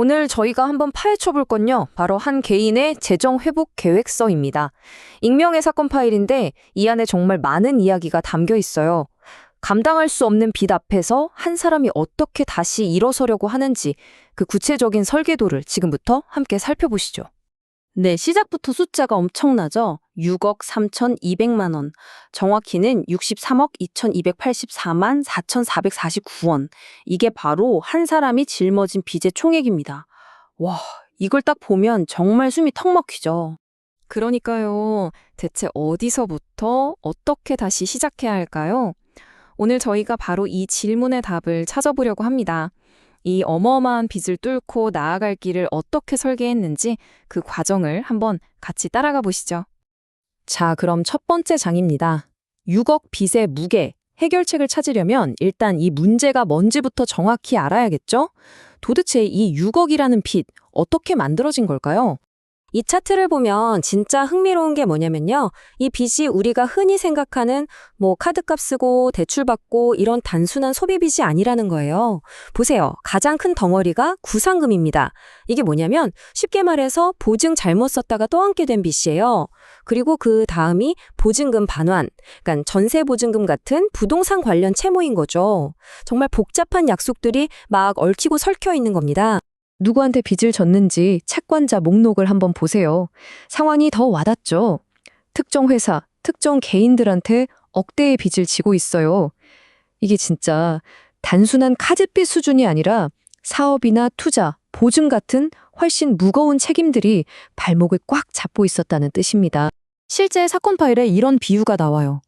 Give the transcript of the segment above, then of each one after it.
오늘 저희가 한번 파헤쳐 볼 건요. 바로 한 개인의 재정 회복 계획서입니다. 익명의 사건 파일인데 이 안에 정말 많은 이야기가 담겨 있어요. 감당할 수 없는 빚 앞에서 한 사람이 어떻게 다시 일어서려고 하는지 그 구체적인 설계도를 지금부터 함께 살펴보시죠. 네, 시작부터 숫자가 엄청나죠? 6억 3,200만 원. 정확히는 63억 2,284만 4,449원. 이게 바로 한 사람이 짊어진 빚의 총액입니다. 와, 이걸 딱 보면 정말 숨이 턱 막히죠. 그러니까요. 대체 어디서부터 어떻게 다시 시작해야 할까요? 오늘 저희가 바로 이 질문의 답을 찾아보려고 합니다. 이 어마어마한 빚을 뚫고 나아갈 길을 어떻게 설계했는지 그 과정을 한번 같이 따라가 보시죠. 자, 그럼 첫 번째 장입니다. 6억 빚의 무게. 해결책을 찾으려면 일단 이 문제가 뭔지부터 정확히 알아야겠죠? 도대체 이 6억이라는 빚, 어떻게 만들어진 걸까요? 이 차트를 보면 진짜 흥미로운 게 뭐냐면요. 이 빚이 우리가 흔히 생각하는 뭐 카드값 쓰고 대출 받고 이런 단순한 소비 빚이 아니라는 거예요. 보세요. 가장 큰 덩어리가 구상금입니다. 이게 뭐냐면 쉽게 말해서 보증 잘못 썼다가 떠안게 된 빚이에요. 그리고 그 다음이 보증금 반환, 그러니까 전세 보증금 같은 부동산 관련 채무인 거죠. 정말 복잡한 약속들이 막 얽히고 설켜 있는 겁니다. 누구한테 빚을 졌는지 채권자 목록을 한번 보세요. 상황이 더 와닿죠. 특정 회사, 특정 개인들한테 억대의 빚을 지고 있어요. 이게 진짜 단순한 카드빚 수준이 아니라 사업이나 투자, 보증 같은 훨씬 무거운 책임들이 발목을 꽉 잡고 있었다는 뜻입니다. 실제 사건 파일에 이런 비유가 나와요.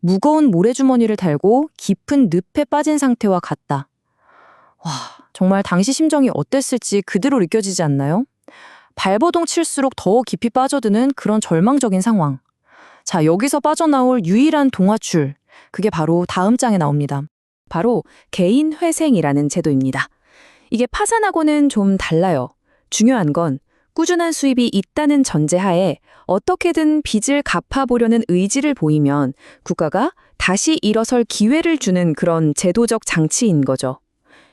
무거운 모래주머니를 달고 깊은 늪에 빠진 상태와 같다. 와, 정말 당시 심정이 어땠을지 그대로 느껴지지 않나요? 발버둥 칠수록 더 깊이 빠져드는 그런 절망적인 상황. 자, 여기서 빠져나올 유일한 동화줄. 그게 바로 다음 장에 나옵니다. 바로 개인 회생이라는 제도입니다. 이게 파산하고는 좀 달라요. 중요한 건 꾸준한 수입이 있다는 전제하에 어떻게든 빚을 갚아보려는 의지를 보이면 국가가 다시 일어설 기회를 주는 그런 제도적 장치인 거죠.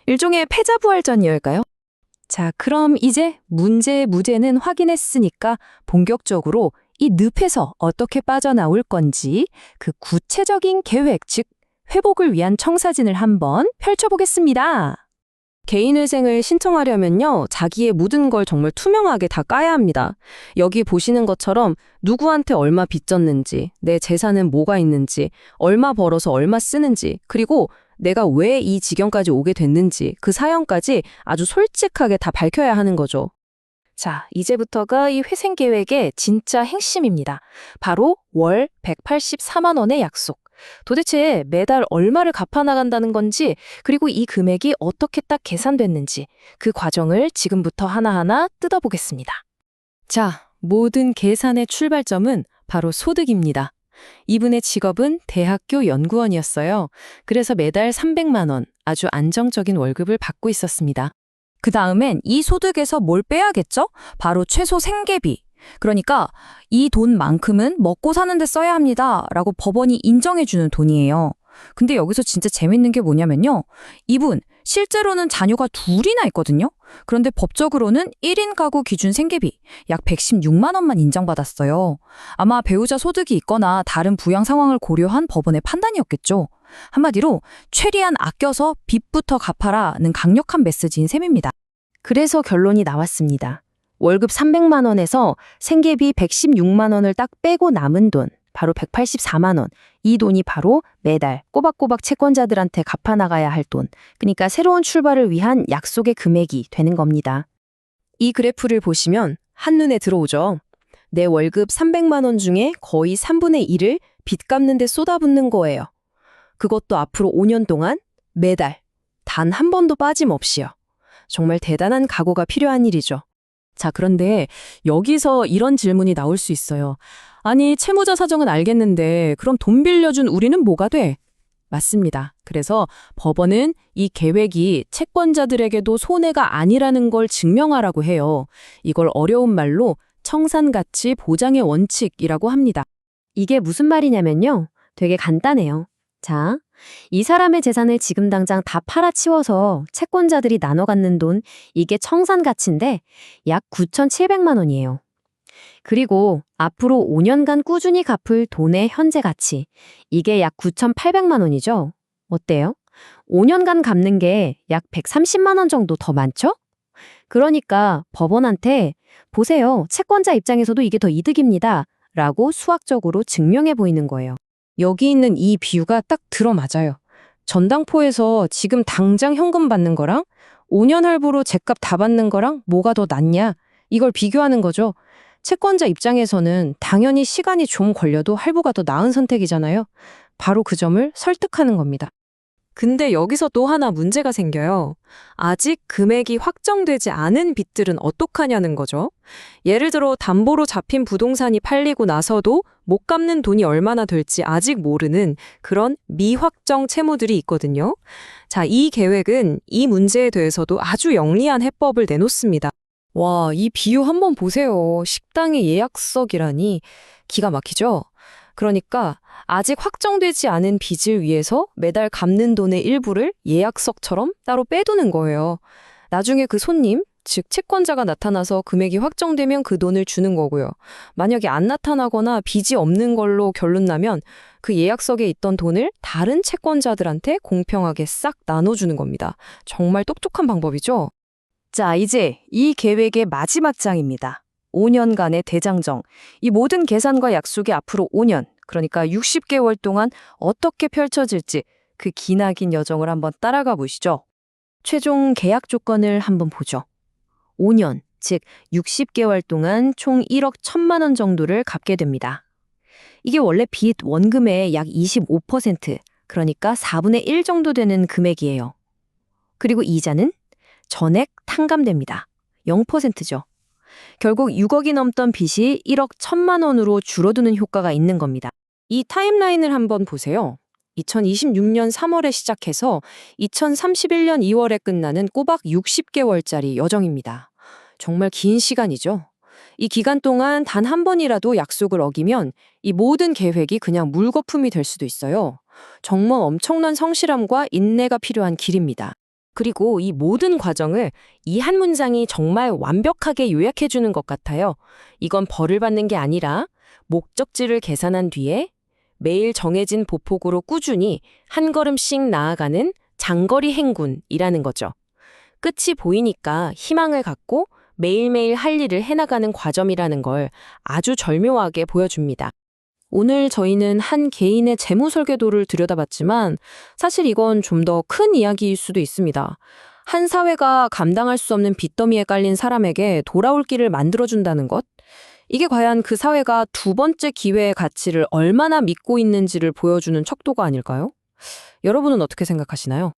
일종의 패자부활전이랄까요? 자, 그럼 이제 문제의 무죄는 확인했으니까 본격적으로 이 늪에서 어떻게 빠져나올 건지 그 구체적인 계획, 즉 회복을 위한 청사진을 한번 펼쳐보겠습니다. 개인회생을 신청하려면요, 자기의 모든 걸 정말 투명하게 다 까야 합니다. 여기 보시는 것처럼 누구한테 얼마 빚졌는지, 내 재산은 뭐가 있는지, 얼마 벌어서 얼마 쓰는지, 그리고 내가 왜 이 지경까지 오게 됐는지, 그 사연까지 아주 솔직하게 다 밝혀야 하는 거죠. 자, 이제부터가 이 회생 계획의 진짜 핵심입니다. 바로 월 184만 원의 약속. 도대체 매달 얼마를 갚아 나간다는 건지, 그리고 이 금액이 어떻게 딱 계산됐는지, 그 과정을 지금부터 하나하나 뜯어보겠습니다. 자, 모든 계산의 출발점은 바로 소득입니다. 이분의 직업은 대학교 연구원이었어요. 그래서 매달 300만 원, 아주 안정적인 월급을 받고 있었습니다. 그 다음엔 이 소득에서 뭘 빼야겠죠? 바로 최소 생계비. 그러니까 이 돈만큼은 먹고 사는 데 써야 합니다. 라고 법원이 인정해주는 돈이에요. 근데 여기서 진짜 재밌는 게 뭐냐면요. 이분 실제로는 자녀가 둘이나 있거든요. 그런데 법적으로는 1인 가구 기준 생계비 약 116만 원만 인정받았어요. 아마 배우자 소득이 있거나 다른 부양 상황을 고려한 법원의 판단이었겠죠. 한마디로 최대한 아껴서 빚부터 갚아라는 강력한 메시지인 셈입니다. 그래서 결론이 나왔습니다. 월급 300만 원에서 생계비 116만 원을 딱 빼고 남은 돈, 바로 184만 원. 이 돈이 바로 매달 꼬박꼬박 채권자들한테 갚아 나가야 할 돈. 그러니까 새로운 출발을 위한 약속의 금액이 되는 겁니다. 이 그래프를 보시면 한눈에 들어오죠. 내 월급 300만 원 중에 거의 3분의 1을 빚 갚는 데 쏟아붓는 거예요. 그것도 앞으로 5년 동안 매달 단 한 번도 빠짐없이요. 정말 대단한 각오가 필요한 일이죠. 자, 그런데 여기서 이런 질문이 나올 수 있어요. 아니, 채무자 사정은 알겠는데 그럼 돈 빌려준 우리는 뭐가 돼? 맞습니다. 그래서 법원은 이 계획이 채권자들에게도 손해가 아니라는 걸 증명하라고 해요. 이걸 어려운 말로 청산가치 보장의 원칙이라고 합니다. 이게 무슨 말이냐면요. 되게 간단해요. 자, 이 사람의 재산을 지금 당장 다 팔아치워서 채권자들이 나눠 갖는 돈, 이게 청산 가치인데 약 9,700만 원이에요. 그리고 앞으로 5년간 꾸준히 갚을 돈의 현재 가치, 이게 약 9,800만 원이죠. 어때요? 5년간 갚는 게 약 130만 원 정도 더 많죠? 그러니까 법원한테 보세요. 채권자 입장에서도 이게 더 이득입니다. 라고 수학적으로 증명해 보이는 거예요. 여기 있는 이 비유가 딱 들어맞아요. 전당포에서 지금 당장 현금 받는 거랑 5년 할부로 제값 다 받는 거랑 뭐가 더 낫냐? 이걸 비교하는 거죠. 채권자 입장에서는 당연히 시간이 좀 걸려도 할부가 더 나은 선택이잖아요. 바로 그 점을 설득하는 겁니다. 근데 여기서 또 하나 문제가 생겨요. 아직 금액이 확정되지 않은 빚들은 어떡하냐는 거죠. 예를 들어 담보로 잡힌 부동산이 팔리고 나서도 못 갚는 돈이 얼마나 될지 아직 모르는 그런 미확정 채무들이 있거든요. 자, 이 계획은 이 문제에 대해서도 아주 영리한 해법을 내놓습니다. 와, 이 비유 한번 보세요. 식당의 예약석이라니 기가 막히죠? 그러니까 아직 확정되지 않은 빚을 위해서 매달 갚는 돈의 일부를 예약석처럼 따로 빼두는 거예요. 나중에 그 손님, 즉 채권자가 나타나서 금액이 확정되면 그 돈을 주는 거고요. 만약에 안 나타나거나 빚이 없는 걸로 결론 나면 그 예약석에 있던 돈을 다른 채권자들한테 공평하게 싹 나눠주는 겁니다. 정말 똑똑한 방법이죠? 자, 이제 이 계획의 마지막 장입니다. 5년간의 대장정. 이 모든 계산과 약속이 앞으로 5년, 그러니까 60개월 동안 어떻게 펼쳐질지 그 기나긴 여정을 한번 따라가 보시죠. 최종 계약 조건을 한번 보죠. 5년, 즉 60개월 동안 총 1억 1천만 원 정도를 갚게 됩니다. 이게 원래 빚 원금의 약 25%, 그러니까 4분의 1 정도 되는 금액이에요. 그리고 이자는 전액 탕감됩니다. 0%죠. 결국 6억이 넘던 빚이 1억 1천만 원으로 줄어드는 효과가 있는 겁니다. 이 타임라인을 한번 보세요. 2026년 3월에 시작해서 2031년 2월에 끝나는 꼬박 60개월짜리 여정입니다. 정말 긴 시간이죠. 이 기간 동안 단 한 번이라도 약속을 어기면 이 모든 계획이 그냥 물거품이 될 수도 있어요. 정말 엄청난 성실함과 인내가 필요한 길입니다. 그리고 이 모든 과정을 이 한 문장이 정말 완벽하게 요약해 주는 것 같아요. 이건 벌을 받는 게 아니라 목적지를 계산한 뒤에 매일 정해진 보폭으로 꾸준히 한 걸음씩 나아가는 장거리 행군이라는 거죠. 끝이 보이니까 희망을 갖고 매일매일 할 일을 해나가는 과정이라는 걸 아주 절묘하게 보여줍니다. 오늘 저희는 한 개인의 재무 설계도를 들여다봤지만 사실 이건 좀 더 큰 이야기일 수도 있습니다. 한 사회가 감당할 수 없는 빚더미에 깔린 사람에게 돌아올 길을 만들어준다는 것? 이게 과연 그 사회가 두 번째 기회의 가치를 얼마나 믿고 있는지를 보여주는 척도가 아닐까요? 여러분은 어떻게 생각하시나요?